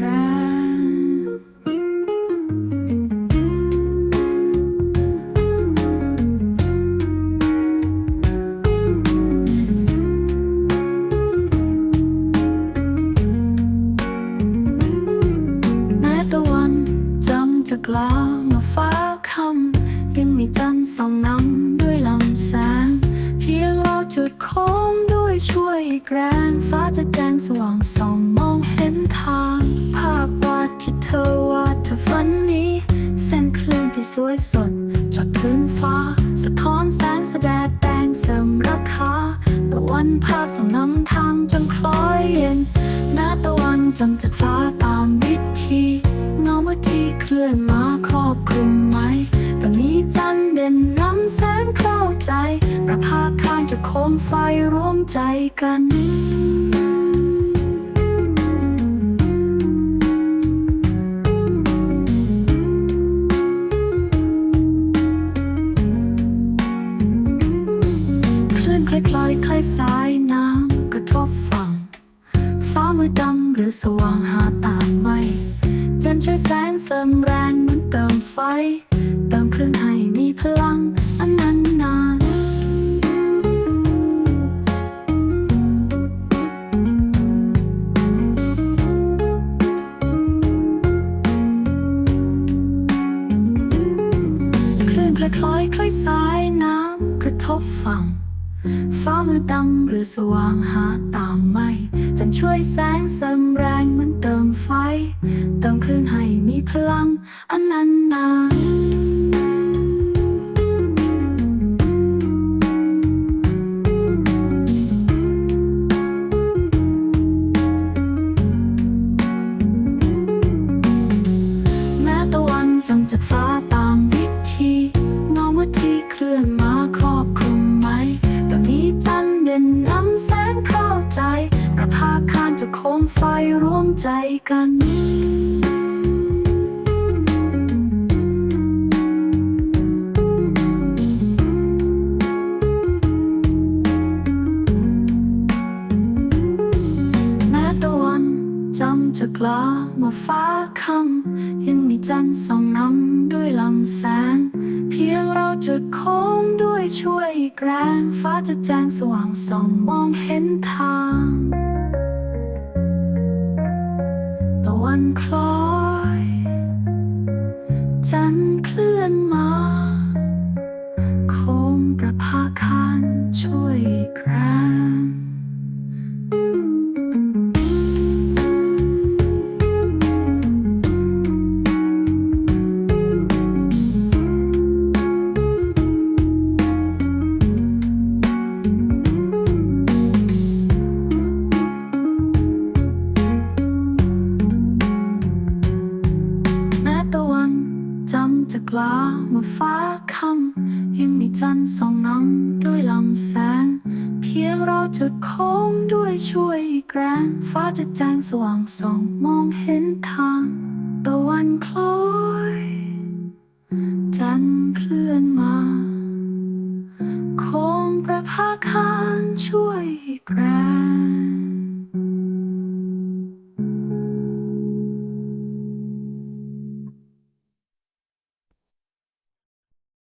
จากลางมาฟ้าคำยังมีจันทร์สองนำด้วยลำแสง เพียงเราจุดโค้ด้วยช่วยแกรงฟ้าจะแจ้งสว่างสอง สดจดพื้นฟ้า สะท้อนแสงแสดดแดงเสริมราคาตะวันพาส่งน้ำทางจนคล้อยเย็นหน้าตะวันจนจากฟ้าตามวิธีเงาเมื่อที่เคลื่อนมาครอบคลุมไหมตอนนี้จันเด่นน้ำแสงเข้าใจ ประภาคารจะโคมไฟร่วมใจกัน ลื่นคล้ายคล้ายสายน้ำกระทบฝั่ง ฟ้ามืดดำหรือสว่างหาตามไม่จันทร์ช่วยแสงเสริมแรงเหมือนเติมไฟ เติมคลื่นให้มีพลังอันนั้นนานคลื่นคล้ายคล้ายสายน้ำกระทบฝั่ง ฟ้ามืดดำหรือสว่างหาตามไม่จันช่วยแสงสำแรงเหมือนเติมไฟ เติมคลื่นให้มีพลังอันนั้นนาน จะโคมไฟร่วมใจกันแม้ตะวันจำจะกลาเมื่อฟ้าค่ำยังมีจันทร์ส่องนำด้วยลำแสง เพียงเราจุดโค้งด้วยช่วยอีกรงฟ้าจะแจ้งสว่างส่องมองเห็นทาง ตะ ลาเมื่อฟ้าค่ำยังมีจันทร์ส่องนำด้วยลำแสง เพียงเราจุดโค้งด้วยช่วยอีกรงฟ้าจะแจ้งสว่างส่องมองเห็นทางตะวันคล้อย จันทร์เคลื่อนมาโค้งประภาคารช่วยอีกรง